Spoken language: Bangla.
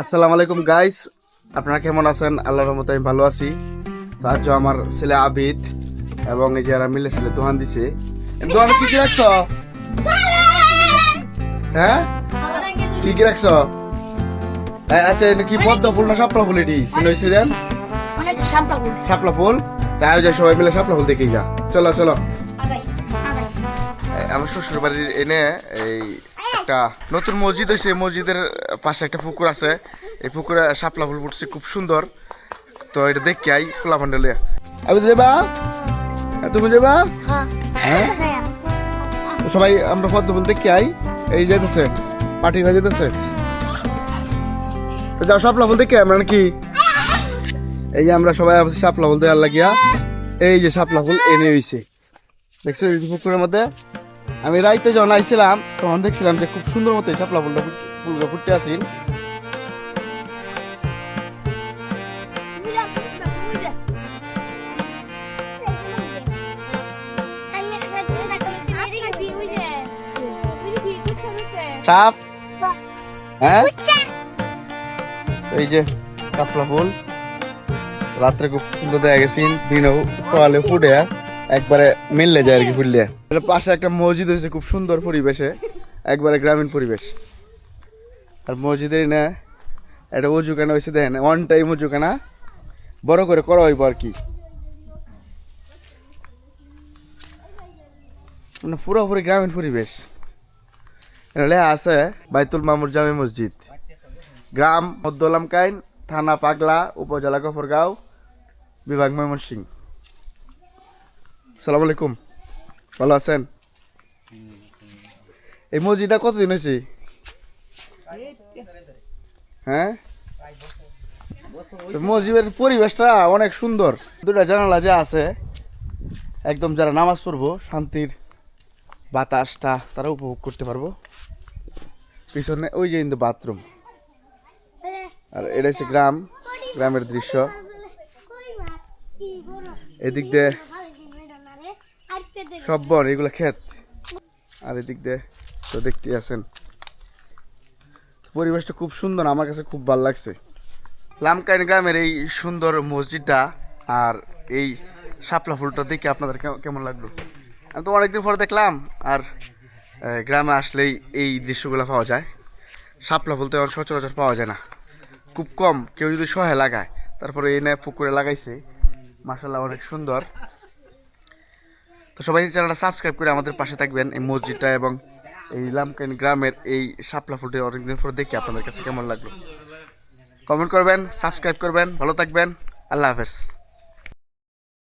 আসসালামু আলাইকুম গাইস আপনারা কেমন আছেন? আল্লাহর রহমতে আমি ভালো আছি। তো আজ আমার ছেলে আবিদ এবং এই যে যারা মিলে ছেলে দোহান দিছে। দোহান কি কি রাখছ? হ্যাঁ? কি কি রাখছ? আচ্ছা এটা কি পদ্ম ফুল না শাপলা ফুল এটি? কি নইছিলেন অনেক সাপলা বল শাপলা ফুল? তাই যে সবাই মিলে শাপলা ফুল দেখে যা। চলো চলো। আমার শ্বশুর বাড়ির এনে এই একটা নতুন মসজিদ হয়েছে মসজিদের পাশে একটা পুকুর আছে। এই পুকুরে শাপলা ফুল ফুটছে খুব সুন্দর। তো এটা দেখি আই খোলা ফান্ডে লিয়া আমি যাবা হ্যাঁ, তুমি যাবা হ্যাঁ। সবাই আমরা পদ্ম ফুল দেখি আই। এই যেতেছে পাটি হয়ে যেতেছে তো যাও শাপলা ফুল দেখি আমরা নাকি? এই যে আমরা সবাই আছি শাপলা ফুল দেওয়ার লাগিয়া। এই যে শাপলা ফুল এনে হইছে। দেখছ পুকুরের মধ্যে? আমি রাইতে যখন আইছিলাম, তখন দেখছিলাম যে খুব সুন্দর মতো শাপলা ফুলটা ফুলটা ফুটতে আসিন সাপ হ্যাঁ? এই যে শাপলা ফুল। রাত্রে খুব সুন্দর দেখা গেছিন দিনেও সকালে ফুটে, একবারে মিললে যায় আর কি ফুললে পাশে একটা মসজিদ হয়েছে, খুব সুন্দর পরিবেশে, একবারে গ্রামীণ পরিবেশ। আর মসজিদের না, একটা কেনা হয়েছে, দেখেন ওয়ান টাইম উজু কেনা বড় করে করা হইব আর কি। মানে পুরোপুরি গ্রামীণ পরিবেশ। এখানে আছে, বাইতুল মামুর জামে মসজিদ। গ্রাম মদ্দলাম কাইন থানা পাগলা, উপজেলা গফরগাঁও। বিভাগ ময়মনসিং। সালাম আলাইকুম। ভালো আছেন? এই মসজিদটা কতদিন হয়েছে? হ্যাঁ? মসজিদের পরিবেশটা অনেক সুন্দর। দুটা জানালা যে আছে, একদম যারা নামাজ পড়ব, শান্তির বাতাসটা তারা উপভোগ করতে পারব। পিছনে ওই যে কিন্তু বাথরুম। আর এটা হচ্ছে গ্রাম, গ্রামের দৃশ্য। এদিক দিয়ে সব বন, এগুলো ক্ষেত। আর এদিক দিয়ে তো দেখতে আছেন। পরিবেশটা খুব সুন্দর, আমার কাছে খুব ভালো লাগছে। লামকাইন গ্রামের এই সুন্দর মসজিদটা আর এই শাপলা ফুলটা দেখে আপনাদের কেমন- লাগল? আমি তো অনেকদিন পরে দেখলাম, আর গ্রামে আসলেই এই দৃশ্যগুলো পাওয়া যায়। শাপলা ফুল তো সচরাচর পাওয়া যায় না। খুব কম, কেউ যদি সহে লাগায়, তারপরে এনে পুকুরে লাগাইছে মাসাল্লাহ অনেক সুন্দর। তো সবাই চ্যানেলটা সাবস্ক্রাইব করে আমাদের পাশে থাকবেন এই মসজিদটা এবং এই লামকাইন গ্রামের এই শাপলা ফুলটি অনেকদিন পর দেখি আপনাদের কাছে কেমন লাগল। কমেন্ট করবেন সাবস্ক্রাইব করবেন, ভালো থাকবেন, আল্লাহ হাফেজ।